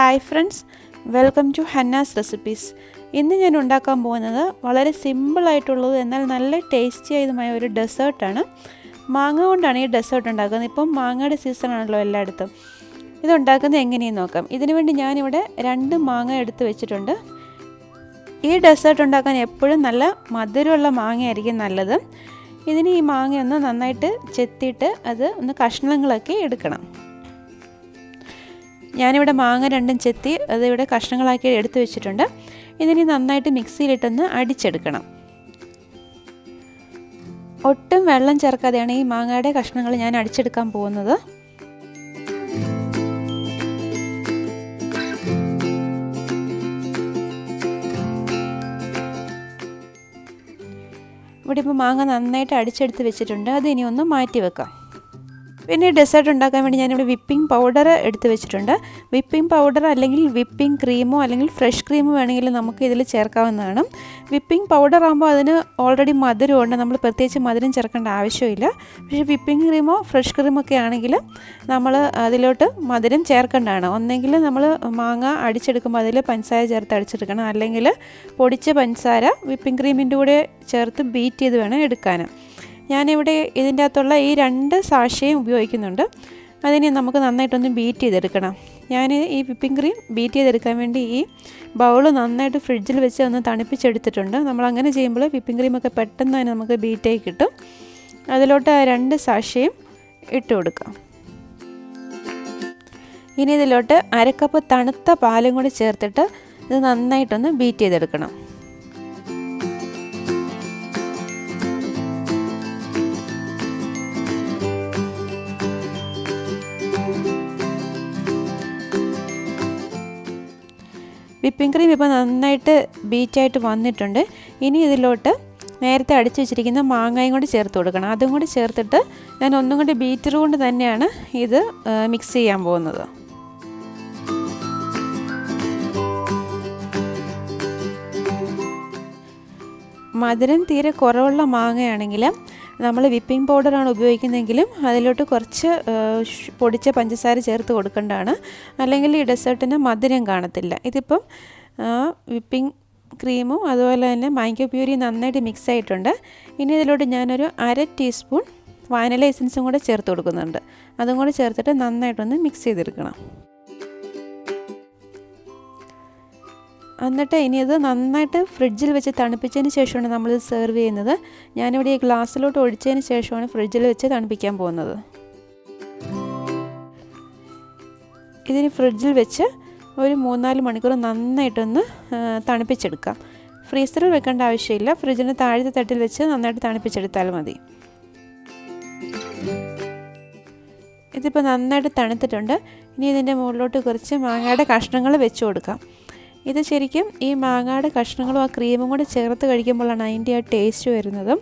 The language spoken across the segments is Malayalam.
Hi friends welcome to Hannah's recipes. ഇന്ന് ഞാൻ ഉണ്ടാക്കാൻ പോകുന്നത് വളരെ സിമ്പിളായിട്ടുള്ളത് എന്നാൽ നല്ല ടേസ്റ്റി ആയതുമായ ഒരു ഡെസേർട്ടാണ് മാങ്ങ കൊണ്ടാണ് ഈ ഡെസേർട്ട് ഉണ്ടാക്കുന്നത്. ഇപ്പം മാങ്ങയുടെ സീസണാണല്ലോ എല്ലായിടത്തും. ഇതുണ്ടാക്കുന്നത് എങ്ങനെയെന്ന് നോക്കാം. ഇതിനുവേണ്ടി ഞാനിവിടെ രണ്ട് മാങ്ങ എടുത്ത് വെച്ചിട്ടുണ്ട്. ഈ ഡെസേർട്ട് ഉണ്ടാക്കാൻ എപ്പോഴും നല്ല മധുരമുള്ള മാങ്ങയായിരിക്കും നല്ലത്. ഇതിന് ഈ മാങ്ങയൊന്ന് നന്നായിട്ട് ചെത്തിയിട്ട് അത് ഒന്ന് കഷ്ണങ്ങളൊക്കെ എടുക്കണം. ഞാനിവിടെ മാങ്ങ രണ്ടും ചെത്തി അത് ഇവിടെ കഷ്ണങ്ങളാക്കി എടുത്തു വെച്ചിട്ടുണ്ട്. ഇതിനി നന്നായിട്ട് മിക്സിയിലിട്ടൊന്ന് അടിച്ചെടുക്കണം. ഒട്ടും വെള്ളം ചേർക്കാതെയാണ് ഈ മാങ്ങയുടെ കഷ്ണങ്ങൾ ഞാൻ അടിച്ചെടുക്കാൻ പോകുന്നത്. ഇവിടെ ഇപ്പോൾ മാങ്ങ നന്നായിട്ട് അടിച്ചെടുത്ത് വെച്ചിട്ടുണ്ട്. അത് ഇനി ഒന്ന് മാറ്റി വെക്കാം. പിന്നെ ഡെസേർട്ട് ഉണ്ടാക്കാൻ വേണ്ടി ഞാനിവിടെ വിപ്പിംഗ് പൗഡർ എടുത്ത് വെച്ചിട്ടുണ്ട്. വിപ്പിംഗ് പൗഡർ അല്ലെങ്കിൽ വിപ്പിംഗ് ക്രീമോ അല്ലെങ്കിൽ ഫ്രഷ് ക്രീമോ വേണമെങ്കിൽ നമുക്ക് ഇതിൽ ചേർക്കാവുന്നതാണ്. വിപ്പിംഗ് പൗഡർ ആകുമ്പോൾ അതിന് ഓൾറെഡി മധുരമുണ്ട്. നമ്മൾ പ്രത്യേകിച്ച് മധുരം ചേർക്കേണ്ട ആവശ്യമില്ല. പക്ഷേ വിപ്പിംഗ് ക്രീമോ ഫ്രഷ് ക്രീമോ ഒക്കെ ആണെങ്കിൽ നമ്മൾ അതിലോട്ട് മധുരം ചേർക്കേണ്ടതാണ്. ഒന്നെങ്കിൽ നമ്മൾ മാങ്ങ അടിച്ചെടുക്കുമ്പോൾ അതിൽ പഞ്ചസാര ചേർത്ത് അടിച്ചെടുക്കണം. അല്ലെങ്കിൽ പൊടിച്ച പഞ്ചസാര വിപ്പിംഗ് ക്രീമിന്റെ കൂടെ ചേർത്ത് ബീറ്റ് ചെയ്ത് വേണം എടുക്കാൻ. ഞാനിവിടെ ഇതിന്റെ അകത്തുള്ള ഈ രണ്ട് സാക്ഷിയും ഉപയോഗിക്കുന്നുണ്ട്. അതിനെ നമുക്ക് നന്നായിട്ടൊന്ന് ബീറ്റ് ചെയ്തെടുക്കണം. ഞാൻ ഈ വിപ്പിംഗ് ക്രീം ബീറ്റ് ചെയ്തെടുക്കാൻ വേണ്ടി ഈ ബൗൾ നന്നായിട്ട് ഫ്രിഡ്ജിൽ വെച്ച് ഒന്ന് തണുപ്പിച്ചെടുത്തിട്ടുണ്ട്. നമ്മൾ അങ്ങനെ ചെയ്യുമ്പോൾ വിപ്പിംഗ് ക്രീമൊക്കെ പെട്ടെന്ന് തന്നെ നമുക്ക് ബീറ്റായി കിട്ടും. അതിലോട്ട് രണ്ട് സാക്ഷിയും ഇട്ട് കൊടുക്കാം. ഇനി ഇതിലോട്ട് അരക്കപ്പ് തണുത്ത പാലും കൂടി ചേർത്തിട്ട് ഇത് നന്നായിട്ടൊന്ന് ബീറ്റ് ചെയ്തെടുക്കണം. വിപ്പിംഗ് ക്രീം ഇപ്പോൾ നന്നായിട്ട് ബീറ്റായിട്ട് വന്നിട്ടുണ്ട്. ഇനി ഇതിലോട്ട് നേരത്തെ അടിച്ചു വെച്ചിരിക്കുന്ന മാങ്ങയും കൂടി ചേർത്ത് കൊടുക്കണം. അതും കൂടി ചേർത്തിട്ട് ഞാൻ ഒന്നും കൂടി ബീറ്റർ കൊണ്ട് തന്നെയാണ് ഇത് മിക്സ് ചെയ്യാൻ പോകുന്നത്. മധുരം തീരെ കുറവുള്ള മാങ്ങയാണെങ്കിൽ നമ്മൾ വിപ്പിംഗ് പൗഡറാണ് ഉപയോഗിക്കുന്നതെങ്കിലും അതിലോട്ട് കുറച്ച് പൊടിച്ച പഞ്ചസാര ചേർത്ത് കൊടുക്കേണ്ടതാണ്. അല്ലെങ്കിൽ ഈ ഡെസേർട്ടിന് മധുരം കാണത്തില്ല. ഇതിപ്പം വിപ്പിംഗ് ക്രീമും അതുപോലെ തന്നെ മാങ്കോ പ്യൂരി നന്നായിട്ട് മിക്സ് ആയിട്ടുണ്ട്. ഇനി ഇതിലോട്ട് ഞാനൊരു അര ടീസ്പൂൺ വാനില എസൻസും കൂടെ ചേർത്ത് കൊടുക്കുന്നുണ്ട്. അതും കൂടെ ചേർത്തിട്ട് നന്നായിട്ടൊന്ന് മിക്സ് ചെയ്തെടുക്കണം. എന്നിട്ട് ഇനി ഇത് നന്നായിട്ട് ഫ്രിഡ്ജിൽ വെച്ച് തണുപ്പിച്ചതിന് ശേഷമാണ് നമ്മൾ സെർവ് ചെയ്യുന്നത്. ഞാനിവിടെ ഈ ഗ്ലാസ്സിലോട്ട് ഒഴിച്ചതിന് ശേഷമാണ് ഫ്രിഡ്ജിൽ വെച്ച് തണുപ്പിക്കാൻ പോകുന്നത്. ഇതിന് ഫ്രിഡ്ജിൽ വെച്ച് ഒരു മൂന്നാൽ മണിക്കൂർ നന്നായിട്ടൊന്ന് തണുപ്പിച്ചെടുക്കാം. ഫ്രീസറിൽ വെക്കേണ്ട ആവശ്യമില്ല. ഫ്രിഡ്ജിന് താഴത്തെ തട്ടിൽ വെച്ച് നന്നായിട്ട് തണുപ്പിച്ചെടുത്താൽ മതി. ഇതിപ്പോൾ നന്നായിട്ട് തണുത്തിട്ടുണ്ട്. ഇനി ഇതിന്റെ മുകളിലോട്ട് കുറച്ച് മാങ്ങയുടെ കഷ്ണങ്ങൾ വെച്ച് കൊടുക്കാം. ഇത് ശരിക്കും ഈ മാങ്ങയുടെ കഷ്ണങ്ങളും ആ ക്രീമും കൂടെ ചേർത്ത് കഴിക്കുമ്പോഴാണ് അതിന്റെ ആ ടേസ്റ്റ് വരുന്നത്.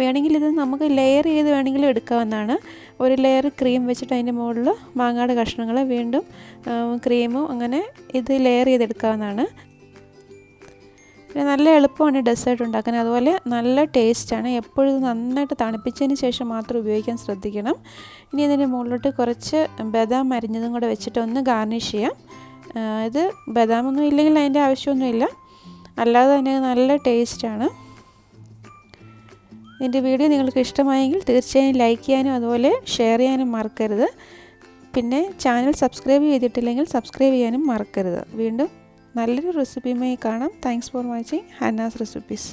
വേണമെങ്കിൽ ഇത് നമുക്ക് ലെയർ ചെയ്ത് വേണമെങ്കിലും എടുക്കാവുന്നതാണ്. ഒരു ലെയർ ക്രീം വെച്ചിട്ട് അതിന്റെ മുകളിൽ മാങ്ങയുടെ കഷ്ണങ്ങൾ വീണ്ടും ക്രീമും അങ്ങനെ ഇത് ലെയർ ചെയ്തെടുക്കാവുന്നതാണ്. പിന്നെ നല്ല എളുപ്പമാണ് ഡെസേർട്ട് ഉണ്ടാക്കാൻ. അതുപോലെ നല്ല ടേസ്റ്റാണ് എപ്പോഴും നന്നായിട്ട് തണുപ്പിച്ചതിന് ശേഷം മാത്രം ഉപയോഗിക്കാൻ ശ്രദ്ധിക്കണം. ഇനി ഇതിന്റെ മുകളിലോട്ട് കുറച്ച് ബദാം അരിഞ്ഞതും കൂടെ വെച്ചിട്ട് ഒന്ന് ഗാർണിഷ് ചെയ്യാം. ഇത് ബദാമൊന്നും ഇല്ലെങ്കിൽ അതിന്റെ ആവശ്യമൊന്നുമില്ല. അല്ലാതെ തന്നെ നല്ല ടേസ്റ്റാണ്. എന്റെ വീഡിയോ നിങ്ങൾക്ക് ഇഷ്ടമായെങ്കിൽ തീർച്ചയായും ലൈക്ക് ചെയ്യാനും അതുപോലെ ഷെയർ ചെയ്യാനും മറക്കരുത്. പിന്നെ ചാനൽ സബ്സ്ക്രൈബ് ചെയ്തിട്ടില്ലെങ്കിൽ സബ്സ്ക്രൈബ് ചെയ്യാനും മറക്കരുത്. വീണ്ടും നല്ലൊരു റെസിപ്പിയുമായി കാണാം. Thanks for watching Hannah's recipes